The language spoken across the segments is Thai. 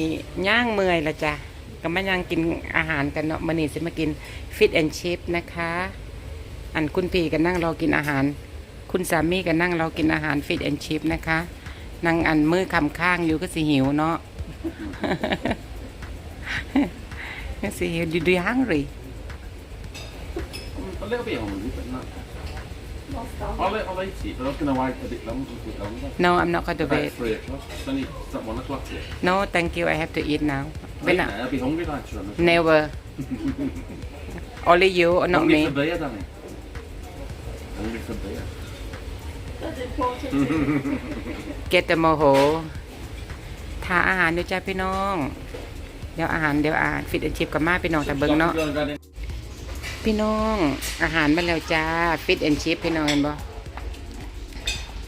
นี้ย่างเมื่อยละจ้ะก็มาย่างกินอาหารกันเนาะมื้อนี้สิมากินฟิตแอนชิพนะคะ อันคุณพี่ก็นั่งรอกินอาหาร คุณสามีก็นั่งรอกินอาหารฟิตแอนชิพนะคะนั่งอันมือคำข้างอยู่ก็สิหิวเนาะก็สิหิว Do you hungry A little bit hungry, but not. I'll, let- I'll eat it, but I was going to wait a bit longer. A bit longer. No I'm not going to About wait three o'clock. It's only it's not one o'clock yet. No thank you I have to eat now Wait when now, I, I'll be hungry later on. never only you or not hungry me for beer, Danny. Hungry for beer. get the โมโหทาอาหารด้วยจ้าพี่น้อง เดี๋ยวอาหารเดี๋ยวอาหารฟิตแอนชิพกับมาพี่น้องแต่เบิ่งเนาะ พี่น้องอาหารมาแล้วจ้าฟิตแอนชิพพี่น้องเห็นบ่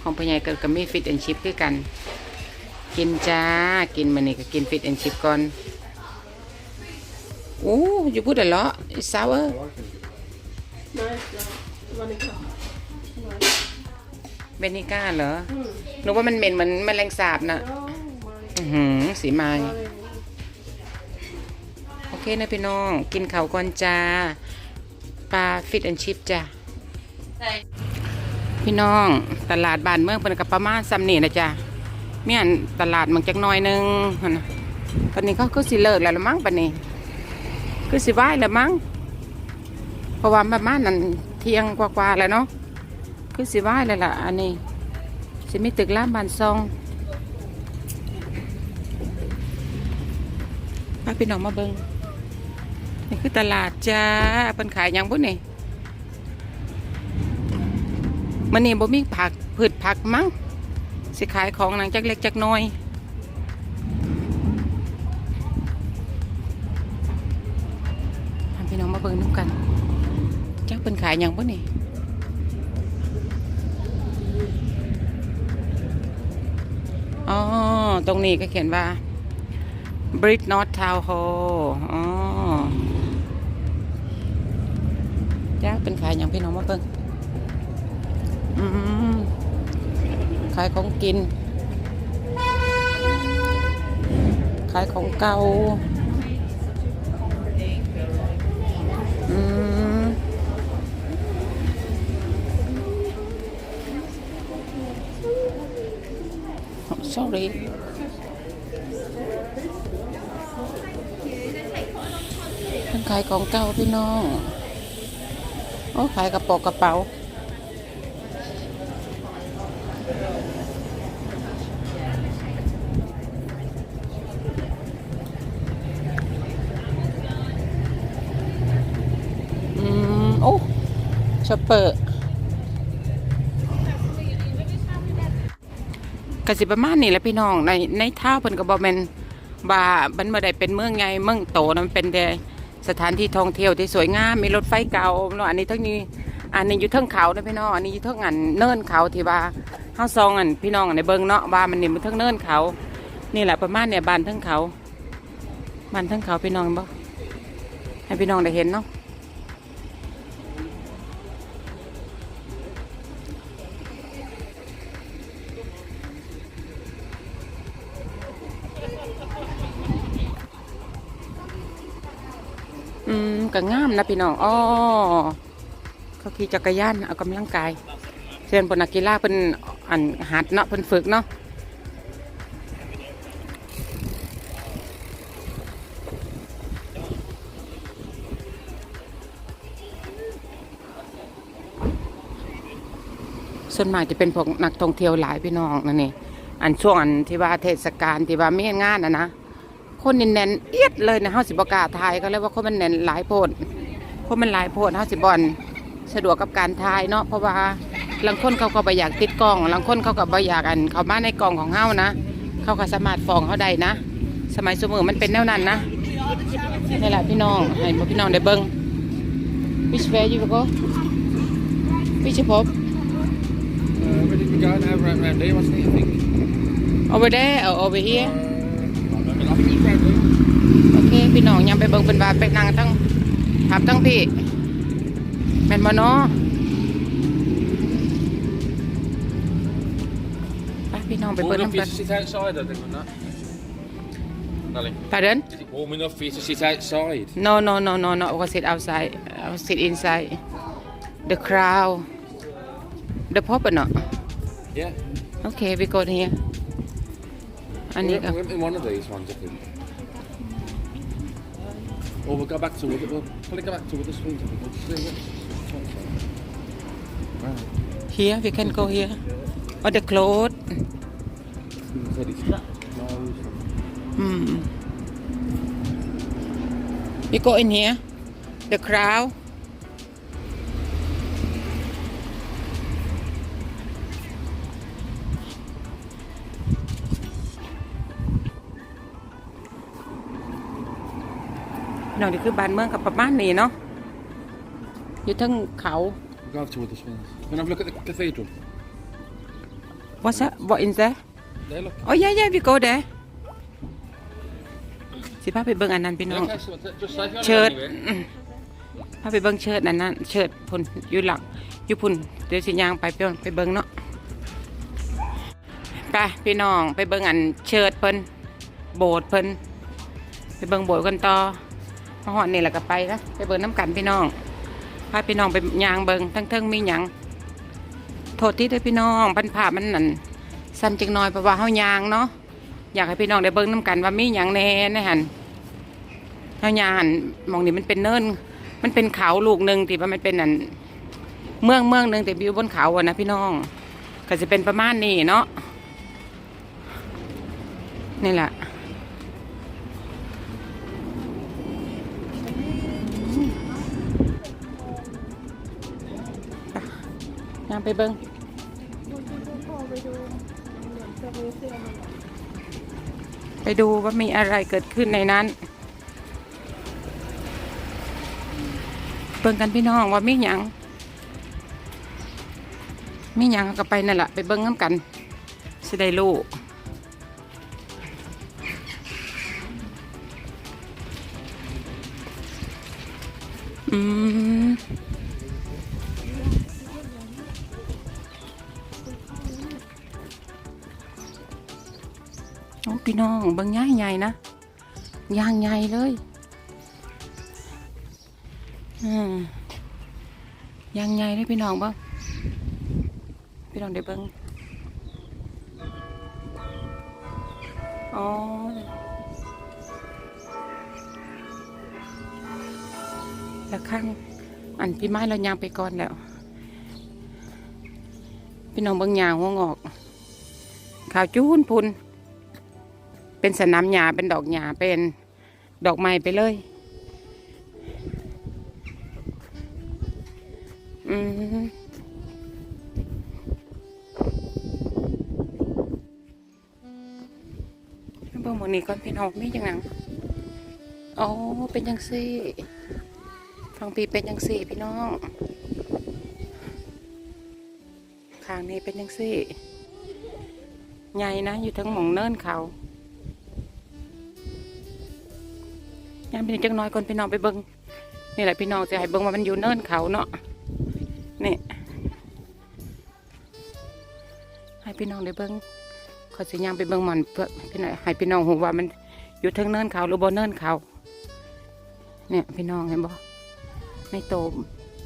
ของพ่อใหญ่เกิดกับมีฟิตแอนชิพคือกัน กินจ้ากินมานี่ก็กินฟิตแอนชิพก่อนโอ้ยพูดอะไรเหรอซาวเออ No, it's not. Running up. เบนิก้าเหรอนึกว่ามันเหม็นเหมือนแมลงสาบนะหือสีไม้โอเคนะพี่น้อง กินเขาก่อนจ้า ปลาฟิตแอนชิพจ้าพี่น้องตลาดบ้านเมืองเป็นกับประมาณซ้ำนี่นะจ้าเมียนตลาดมันจักน้อยหนึงอันน่ะตอนนี้เขาก็สิเลิกแล้วละมั้งปะนี้คือสิไหวแล้วมั้งเพราะว่าประมาณนั้นเที่ยงกว่าๆแล้วเนาะคือสิไหวแล้วล่ะอันนี้สิมีตึกร้านบานซองพาพี่น้องมาเบิง นี่คือตลาดจ้าเพิ่นขายยังบุนี่มันนี่บ่มีผักพืชผักมั้งสิขายของหนังจักเล็กจักน้อยพาพี่น้องมาเบิ่งน้ำกันจักเพิ่นขายยังบุนี่อ๋อ ตรงนี้ก็เขียนว่า Bridge North Town Hall อ๋อจ้า เป็นขายอย่างพี่น้องมาเบิ่งขายของกิน ขายของเก่าอืม sorry มันขายของเก่าพี่น้อง โอ้ขายกระโปรงกระเป๋า อืม โอ้ชอปเปอร์กสิประมาณนี้แหละพี่น้องในในท่าเพิ่นก็บ่แม่นว่ามันบ่ได้เป็นเมืองใหญ่เมืองโตนะมันเป็นแต่ สถานที่ท่องเที่ยวที่สวยงามมีรถไฟเก่าเนาะอันนี้ทั้งนี้อันนี้อยู่ทั้งเขานะพี่น้องอันนี้อยู่ทั้งอันเนินเขาที่ว่าเฮาซองอันพี่น้องอันในเบิงเนาะว่ามันนี่มันทั้งเนินเขา นี่แหละประมาณเนี่ยบานทั้งเขาบานทั้งเขาพี่น้องบ่ให้พี่น้องได้เห็นเนาะ อืมก็งามนะพี่น้องอ๋อเขาขี่จักรยานเอากำลังกายเชิญปนักกีฬาเป็นอันหัดเนาะเป็นฝึกเนาะส่วนมากจะเป็นพวกนักท่องเที่ยวหลายพี่น้องนั่นนี่อันช่วงอันที่ว่าเทศกาลที่ว่ามีงานนะนะ คนนี่แน่นเอียดเลยนะเฮาสิบ่กล้าถ่ายก็เลยว่าคนมันแน่นหลายโพดคนมันหลายโพดเฮาสิบ่อนสะดวกกับการถ่ายเนาะเพราะว่าบางคนเขาก็บ่อยากติดกล้องบางคนเขาก็บ่อยากอันเข้ามาในกล้องของเฮานะ เขาก็สามารถฟ้องเฮาได้นะ สมัยสมือมันเป็นแนวนั้นนะนี่แหละพี่น้องให้บ่พี่น้องได้เบิ่ง Which way you go Which pub Uh, where did we go now? Round, round here, wasn't it? I think. over there or over here Uh, โอเคพี่น้องยังไปเบิ่งเป็นว่าไปนั่งตั้งถามตั้งพี่แม่นบ่เนาะไปพี่น้องไป Well, เบิ่ง look, น้ำ you กัน sit outside, I think, on that. Darling. pardon Is it warm enough for you to sit outside? no no no no no I will sit outside I will sit inside the crowd the pop or not Yeah. okay we go here We're, we're in one of these ones, I think. Or we'll go back to Wood. We'll probably go back to Witherspoon. see. Here, we can go here. Or the cloth. Hmm. You go in here. The crowd. น้องนี่คือบ้านเมืองกับประมาณนี้เนาะอยู่ทั้งเขา We'll go to other swings. Can I have a look at the cathedral? What's that? What is that? There, look. Oh yeah yeah we go there สิพาไปเบิ่งอันนั้นพี่น้อง Okay, so just say if you เชิด anywhere. พาไปเบิ้งเชิดนั่นนั่นเชิดพุ่นอยู่หลังอยู่พุ่นเดี๋ยวสิย่างไปเพิ่นไปเบิ้งเนาะไปพี่น้องไปเบิ้งอันเชิดเพิ่นโบสถ์เพิ่นไปเบิ้งโบสถ์กันต่อ มาหอดนี่แหละก็ไปนะไปเบิ้งน้ำกันพี่น้องพาพี่น้องไปยางเบิ้งทั้งเทิงมีหยังโทษที่ด้วยพี่น้องพันภามันนั่นสั้นจังน้อยเพราะว่าเฮายางเนาะอยากให้พี่น้องได้เบิ้งน้ำกันว่ามีหยังแน่ในะหันเฮายางหันมองนี่มันเป็นเนินมันเป็นเขาลูกหนึ่งที่ว่ามันเป็นอันเมืองเมืองหนึ่งแต่อยู่บนเขาอะนะพี่น้อง ก็จะเป็นประมาณนี้เนาะนี่แหละ ย่างไปเบิ้งไปดูว่ามีอะไรเกิดขึ้นในนั้น เบิ่งกันพี่น้องว่ามีหยังมีหยังก็ไปนั่นแหละไปเบิ่งน้ำกันสิได้ลูก พี่น้องเบิ่งย่ายใหญ่นะย่างใหญ่เลยอืมยังไงได้พี่น้องบ้างพี่น้องเดี๋ยวเบิ้งอ๋อแล้วข้างอันพี่ไม้เรายางไปก่อนแล้ว พี่น้องบิ้งยางหัวงอกขาวจูนพุน เป็นสนามหญ้าเป็นดอกหญ้าเป็นดอกไม้ไปเลย อืมเบิ่งหมนี้ก่อนพี่น้องมีจังหนังอ๋อเป็นจังซี่ฟังปีเป็นจังซี่พี่น้องข้างนี้เป็นจังซี่ ใหญ่นะอยู่ทั้งหมองเนินเขา เป็นจังน้อยก่อนพี่น้องไปเบิ่งนี่แหละพี่น้องจะให้เบิ่งว่ามันอยู่เนินเขาเนาะนี่ให้พี่น้องได้เบิ้งขอสิย่างไปเบิ้งหมันเพื่อพี่น้องให้พี่น้องหูว่ามันอยู่เทิงเนินเขาหรือบนเนินเขาเนี่ยพี่น้องเห็นบ่ในโต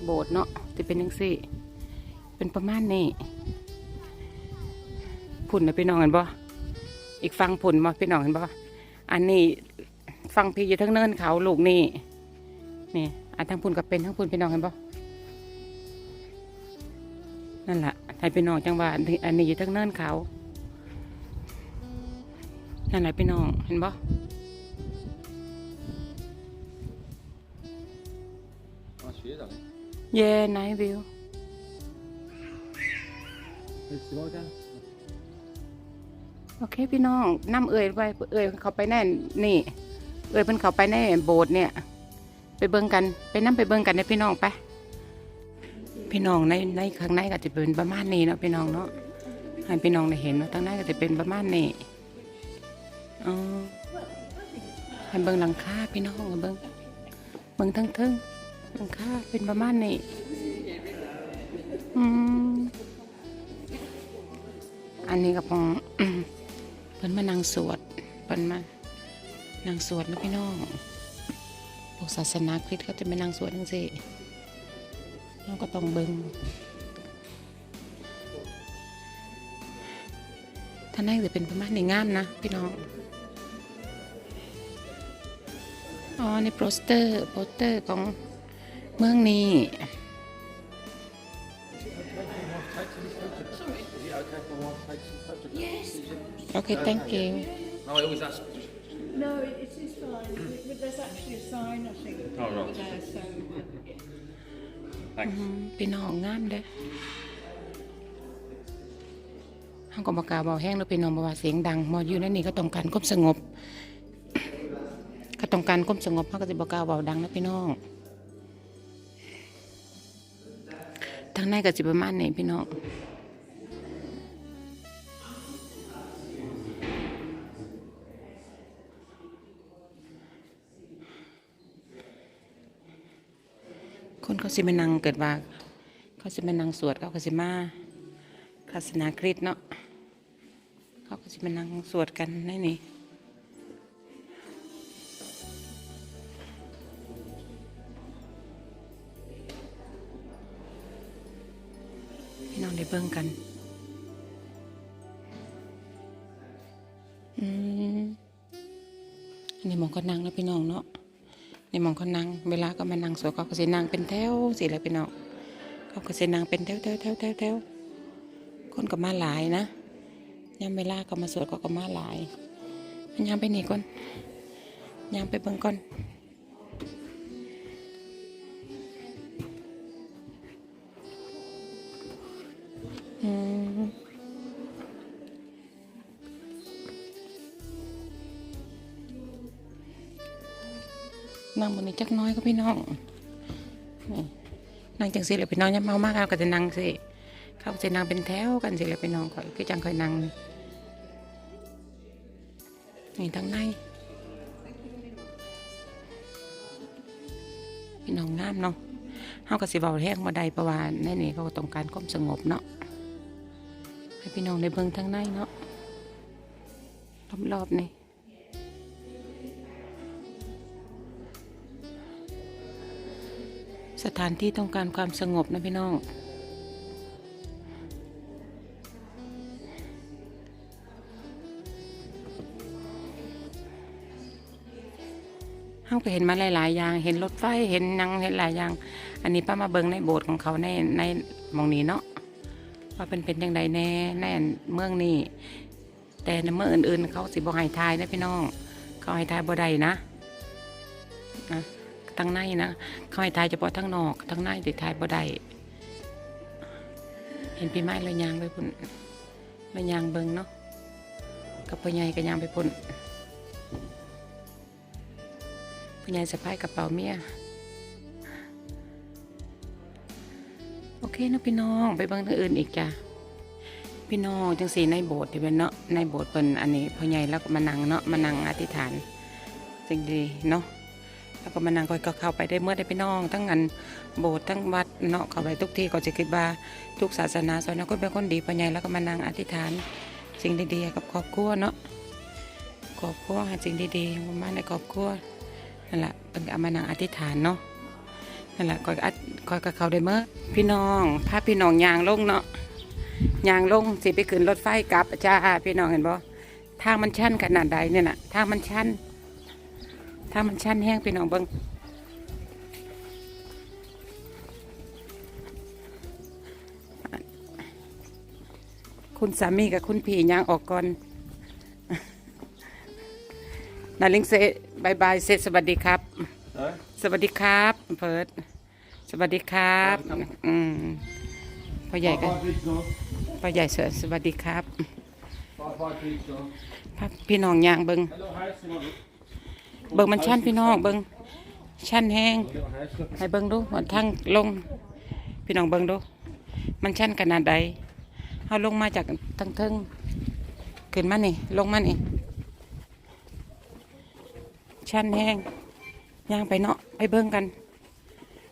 โบสถ์เนาะจะเป็นยังสี่ เป็นประมาณนี้ผุ่นนะพี่น้องเห็นบ่อีกฟังผุ่นบ่พี่น้องเห็นบ่อันนี้ ฟังพี่อยู่เทิงเนินเขาลูกนี่นี่อันทั้งพุ่นกับเป็นทั้งพุ่นพี่น้องเห็นบ่นั่นแหละไทยพี่น้องจังหวัดอันนี้อยู่ทั้งเนินเขานั่นแหละพี่น้องเห็นปะ Nice view, darling. เย่ไนวิว Let's go again. โอเคพี่น้องน้ำเอ่ยไปเอ่ยเขาไปแน่นนี่ เอ่ยเพิ่นเขาไปแน่โบสถ์เนี่ย ไปเบิ่งกันไปน้ำไปเบิ่งกันในพี่น้องไป พี่น้องในในข้างในก็จะเป็นประมาณนี้เนาะพี่น้องเนาะให้พี่น้องได้เห็นว่าทางในก็จะเป็นประมาณนี้อ๋อให้เบิ่งหลังคาพี่น้องเบิ่งเบิ่งทั้งเทิงหลังคาเป็นประมาณนี้อืมอันนี้ก็พองเพิ่นมานั่งสวดเพิ่นมา นางสวดนะพี่น้องพวกศาสนาคริสต์เขาจะไม่นางสวดทั้งสิเราก็ต้องเบิงท่านนั่งจะเป็นประมาณในงามนะพี่น้อง อ๋อ ในโปสเตอร์โปสเตอร์ของเมืองนี้โอเค thank you No, I always ask. No, it it is fine. But There's actually a sign, I think, Oh, right. over there, so. Thanks. พี่น้องงามเด้อห้างกบกล้าเบาแห้งแล้วพี่น้องบอกว่าเสียงดังหมออยู่ในนี้ก็ต้องการความสงบ ก็ต้องการความสงบเขาก็จะบอกกล้าเบาดังนะพี่น้องทางในก็จะประมาณนี้พี่น้อง สิมานังเกิดว่า เขาสิมานังสวดเขาก็สิมาศาสนาคริสต์เนาะเขาก็สิมานังสวดกันในนี่พี่น้องได้เบิ่งกันอืมอันนี้หมองก็นั่งแล้วพี่น้องเนาะ นี่มองเขานั่งเวลาก็มานั่งสวดเขาก็สินั่งเป็นแถวสิแหล้วเป็น้องเขาก็สินั่งเป็นแถวแถวแถวแถวแถวคนก็มาหลายนะยามเวลาก็มาสวดเขาก็มาหลายมันยามไปนี่ก่อนยามไปเบิ่งก่อน จักน้อยก็พี่น้องนี่นั่งจังสิเลยพี่น้องยังเมามากเอาก็จะนั่งสิเขาก็จะนั่งเป็นแถวกันสิเลยพี่น้องข่อยคือจังคอยนั่งนี่ทั้งในพี่น้องงามเนาะเขาก็สิเบาแห้งมาได้เพระวาในนี่เขาก็ต้องการความสงบเนาะให้พี่น้องได้เบิ่งทั้งในเนาะรอบๆนี่ สถานที่ต้องการความสงบนะพี่น้องเขาก็เห็นมาหลาย ๆ อย่าง เห็นรถไฟ เห็นนังเห็นหลายอย่าง อันนี้ป้ามาเบิงในโบสถ์ของเขาในในมองนี้เนาะ ว่าเป็นเป็นยังไงแน่ในเมืองนี้ แต่ในเมืองอื่น ๆ เขาสิบ่ให้ทายนะพี่น้อง เขาให้ทายบ่ได้นะ ทั้งในนะเขาให้ทายเฉพาะทั้งนอกทั้งในติดทายบ่ได้เห็นพี่ไม้เลยยางไปพุ่นเลยยางเบิงเนาะกับพ่อใหญ่ก็ยางไปพุ่นพ่อใหญ่สะพายกระเป๋าเมียโอเคเนาะพี่น้องไปเบิงทางอื่นอีกจ้ะพี่น้องจังสีในโบสถ์ที่เป็นเนาะในโบสถ์เป็นอันนี้พ่อใหญ่แล้วก็มานั่งเนาะมานั่งอธิษฐานสิ่งดีเนาะ แล้วก็มานั่งก็เข้าไปได้เมื่อได้พี่น้อง ทั้งงานโบสถ์ทั้งวัดเนาะเข้าไปทุกที่ก็จะคิดว่าทุกศาสนาส่วนนั้นก็เป็นคนดีพ่อใหญ่แล้วก็มานั่งอธิษฐาน สิ่งดีๆกับครอบครัวเนาะครอบครัวหาสิ่งดีๆมาในครอบครัวนั่นแหละเป็นเอามานั่งอธิษฐานเนาะนั่นแหละก็อัดคอยกับเขาได้เมื่อพี่น้องพาพี่น้องยางลงเนาะยางลงสิไปขึ้นรถไฟกลับจ้าพี่น้องเห็นบ่ทางมันชันขนาดใดเนี่ยนะทางมันชัน ทางมันชันแห้งพี่น้องเบิ้งคุณสามีกับคุณพี่ยางออกก่อนนาลิงเซบายบายเซสวัสดีครับ No? สวัสดีครับเฟิร์สสวัสดีครับอืมพ่อใหญ่กัน Five feet gone. พ่อใหญ่สวสวัสดีครับ Five, five feet gone. พาพี่น้องยางเบิง เบิงมันชันพี่น้องเบิงชันแห้งให้เบิงดูหนทางลง พี่น้องเบิงดู มันชันขนาดใดเอาลงมาจากทั้งเทิงขึ้นมานี่ลงมานี่ชันแห้งย่างไปเนาะไปเบิงกัน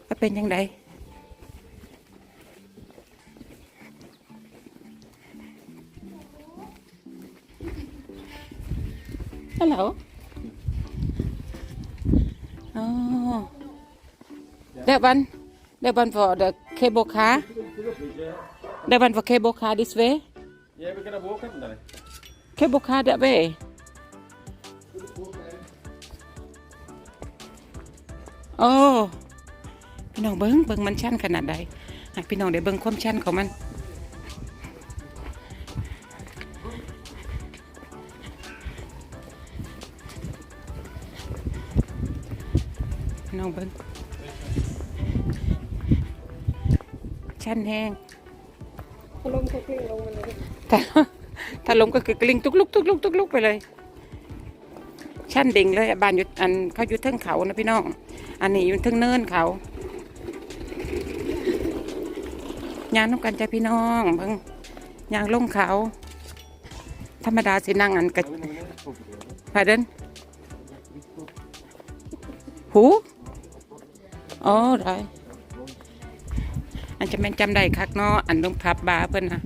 ว่าเป็นยังไงฮัลโหล That one, that one for the cable car. That one for cable car this way. Yeah, we're gonna walk, haven't we? Cable car that way. Oh พี่น้องเบิ้งเบิ้งมันชันขนาดใดให้พี่น้องได้เบิ้งความชันของมันพี่น้องเบิ้ง ชันแห้ง How long can you long when it ถ้าถ้าลงก็คือกลิ้งตุกลุกตุกลุกตุกลุกไปเลย ชั้นดิ่งเลยบ้านอยู่อันเขาอยู่เทิงเขานะพี่น้อง อันนี้อยู่เทิงเนินเขายางน้ำกันจ้ะพี่น้องเบิ่งยางลงเขา ธรรมดาสินั่งอันกะพาเดินหูอ๋อได้ อันจะแม่นจำได้คักเนาะอันลงพับบาเพิ่นนะ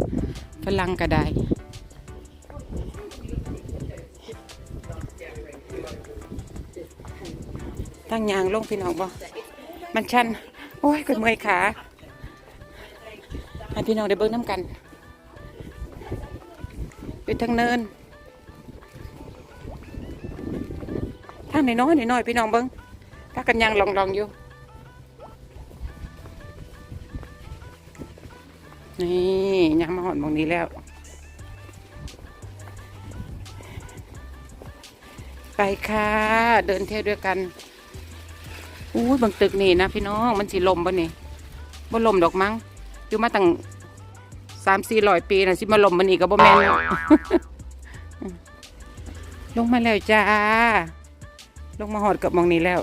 ฝรั่งก็ได้ตั้งยางลงพี่น้องบ่มันชัน โอ้ยก็เมื่อยขาให้พี่น้องได้เบิ่งน้ำกันอยู่ทางเนินทางน้อยๆน้อยๆพี่น้องเบิ่งถ้ากันยางลองๆอยู่ องนี้แล้ว ไปค่ะ เดินเที่ยวด้วยกันอู้บางตึกนี่นะพี่น้องมันสีลมปะนี่บ่ลมดอกมั้งอยู่มาตั้งสามสี่ร้อยปีนะสิมาลมมันอีกก็บ่แม่นแล้วลงมาแล้วจ้า ลงมาหอดกับมองนี้แล้ว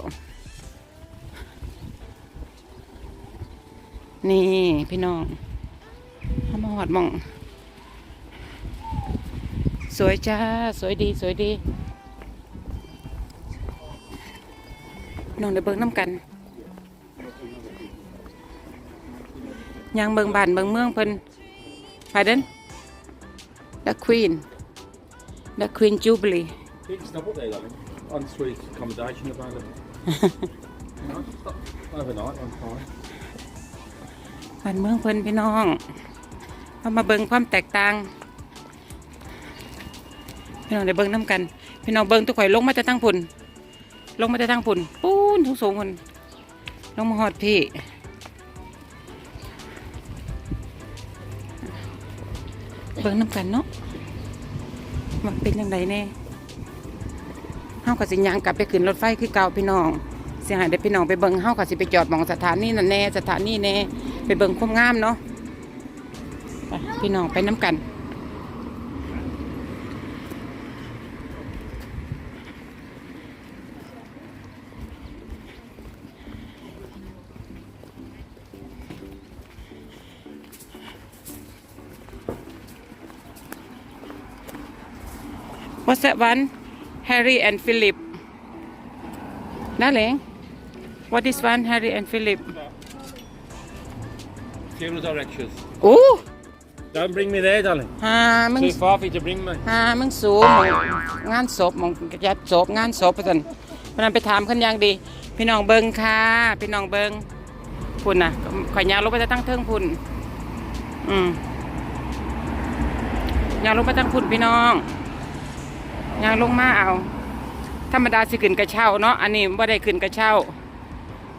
นี่พี่น้องมาหอดมอง สวยจ้า สวยดีสวยดีน้องได้เบิ่งน้ำกันยางเบิ่งบ้านเบิ่งเมืองเพิ่นไปเด้น The Queen The Queen Jubilee You can stop up there, darling. On suite accommodation available. no, stop overnight, I'm fine. บ้านเมืองเพิ่นพี่น้องเอามาเบิ่งความแตกต่าง พี่น้องได้เบิ่งน้ำกัน พี่น้องเบิ่งทุกข่อยลงมาจะตั้งพุ่นลงมาจะตั้งพุ่นปูนทุกสูงพุ่นลงมาหอดพี่เบิ่งน้ำกันเนาะมันเป็นยังไงแน่เฮากับสิยางกลับไปขึ้นรถไฟคือเก่าพี่น้องเสียหายได้พี่น้องไปเบิ่งเฮากับสิไปจอดมองสถานีนั่นแน่สถานีแน่ไปเบิ่งความงามเนาะไปพี่น้องไปน้ำกัน What's that one? Harry and Philip. Darling, what is one Harry and Philip? Funeral directions. Oh, Don't bring me there, darling. หามึง Too far for you to bring me. หามึงสูงหม้องงานศพหมองยัดศพงานศพไปสันเพราะนั้นไปถามขึ้นยังดี พี่น้องเบิงค่ะพี่น้องเบิงพุ่นน่ะข่อยยางลงไปจะตั้งเทิงพุ่นอืมยางลงไปตั้งพุ่นพี่น้อง ยางลงมาเอา ธรรมดาสิขึ้นกระเช้าเนาะอันนี้ว่าได้ขึ้นกระเช้า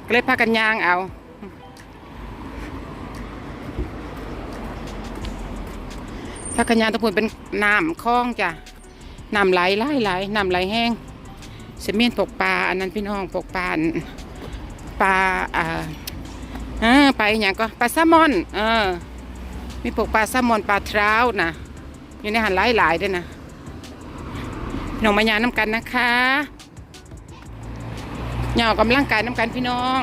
ก็เลยพากันยางเอาพากันยางตะพุ่นเป็นน้ำคลองจ้ะน้ำไหลไหลไหลน้ำไหลแห้งเสมียนปกปลาอันนั้นพี่น้องปกปลาปลาอ่าเออไปอย่างก็ปลาแซลมอนเออมีปกปลาแซลมอนปลาเท้านะอยู่ในหันหลายหลายๆด้วยนะ พี่น้องมายาน้ำกันนะคะเหยาอกกำลังกายน้ำกันพี่น้อง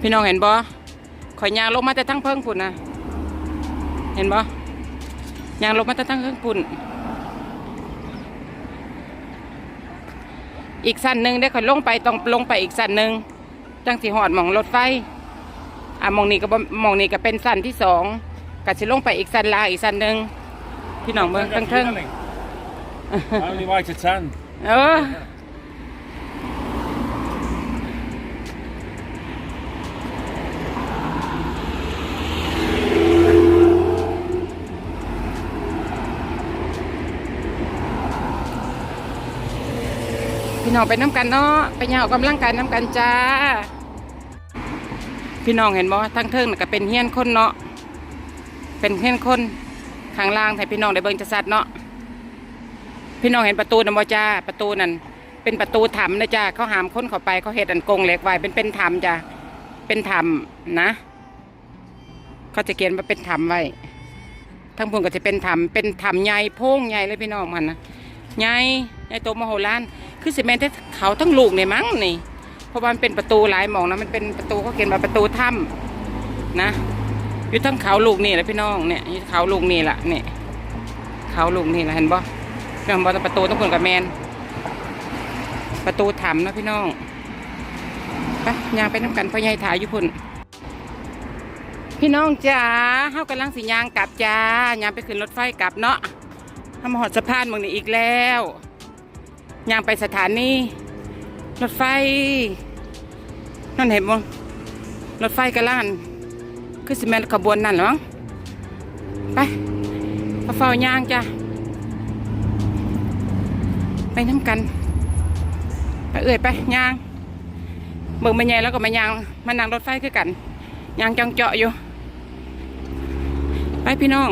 พี่น้องเห็นบ่ข่อยยางลงมาแต่ทั้งเพิ่งพุ่นนะเห็นบ่ยางลงมาแตั้งเครื่องปุ่นอีกสั้นหนึ่งได้ค่อยลงไปต้องลงไปอีกสั้นหนึ่งจังสีหอดมองรถไฟอะมองนี้ก็บ่หมองนี้ก็เป็นสั้นที่สองก็สิลงไปอีกสั้นลาอีกสั้นหนึ่งพี่น้องเมืองตั้งเทิง I only weigh to 10. Oh. Phi nòng bên nắm cành nó, bên nhà họ cầm lăng cành nắm cành พี่น้องเห็นบ่ทั้งเทิงก็เป็นเฮี้ยนคนเนาะ เป็นเฮี้ยนคนข้างล่างให้พี่น้องได้เบิ่งจะสัตว์เนาะ พี่น้องเห็นประตูนั่นบ่จ้าประตูนั่นเป็นประตูถ้ำนะจ้าเขาหามคนเข้าไปเขาเฮ็ดอันกงเหล็กไว้เป็นเป็นถ้ำจ้าเป็นถ้ำนะเขาจะเขียนว่าเป็นถ้ำไว้ทั้งพุ่นก็จะเป็นถ้ำเป็นถ้ำใหญ่โพงใหญ่เลยพี่น้องมันนะใหญ่ใหญ่โตมโหฬารคือสิแมนแต่เขาทั้งลูกเนี่ยมั้งนี่เพราะว่ามันเป็นประตูหลายหมองนะมันเป็นประตูเขาเขียนว่าประตูถ้ำนะอยู่ทั้งเขาลูกนี่แหละพี่น้องเนี่ยเขาลูกนี่แหละเนี่ยเขาลูกนี่แหละเห็นบ่ เรื่องบ่ประตูต้องคนกับแมน ประตูถ้ำนะพี่น้องไปยางไปน้ำกันพ่อใหญ่ถ่ายอยู่พุ่นพี่น้องจ๋าเฮากำลังสิย่างกลับจ้ายางไปขึ้นรถไฟกลับเนาะทำหอดสะพานเมืองนี้อีกแล้วยางไปสถานีรถไฟ นั่นเห็นบ่รถไฟกระล่านคือสิแมนขบวนนั่นหรอมั้งไปเฝ้ายางจ้า ไปน้ำกัน ไปเอื่อยไปยางเบิ่งมาใหญ่แล้วก็มายางมานั่งรถไฟคือกันยางจังเจาะอยู่ ไปพี่น้อง